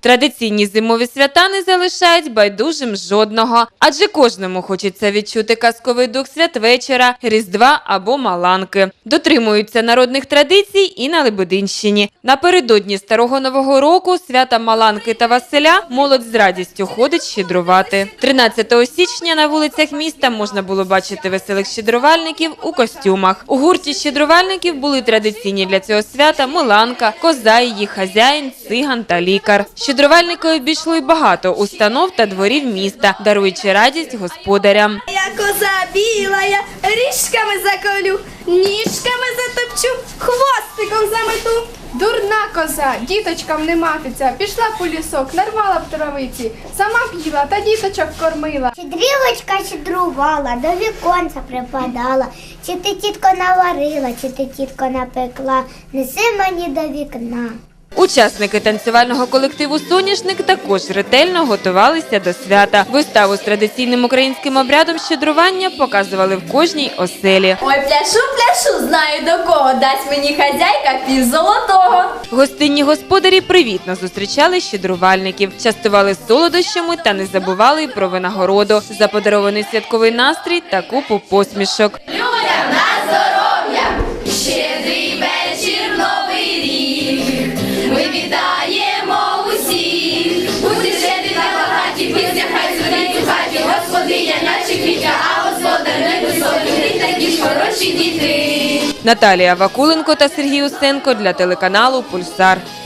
Традиційні зимові свята не залишають байдужим жодного, адже кожному хочеться відчути казковий дух святвечора, Різдва або Маланки. Дотримуються народних традицій і на Лебединщині. Напередодні старого нового року свята Маланки та Василя молодь з радістю ходить щедрувати. 13 січня на вулицях міста можна було бачити веселих щедрувальників у костюмах. У гурті щедрувальників були традиційні для цього свята Миланка, коза, її хазяїн, циган та лікар. Щедрувальники обійшли багато установ та дворів міста, даруючи радість господарям. Я коза біла, я ріжками заколю, ніжками затопчу, хвостиком замету. Дурна коза, діточкам не матиця, пішла по лісок, нарвала б травиці, сама б їла та діточок кормила. Щедрівочка щедрувала, до віконця припадала. Чи ти тітко наварила, чи ти тітко напекла, неси мені до вікна. Учасники танцювального колективу Соняшник також ретельно готувалися до свята. Виставу з традиційним українським обрядом щедрування показували в кожній оселі. Ой, пляшу, пляшу, знаю до кого дасть мені хазяйка пів золотого. Гостинні господарі привітно зустрічали щедрувальників, частували солодощами та не забували й про винагороду за подарований святковий настрій та купу посмішок. Квітка, а невисокий. Гріх такі ж хороші діти. Наталія Вакуленко та Сергій Устенко для телеканалу Пульсар.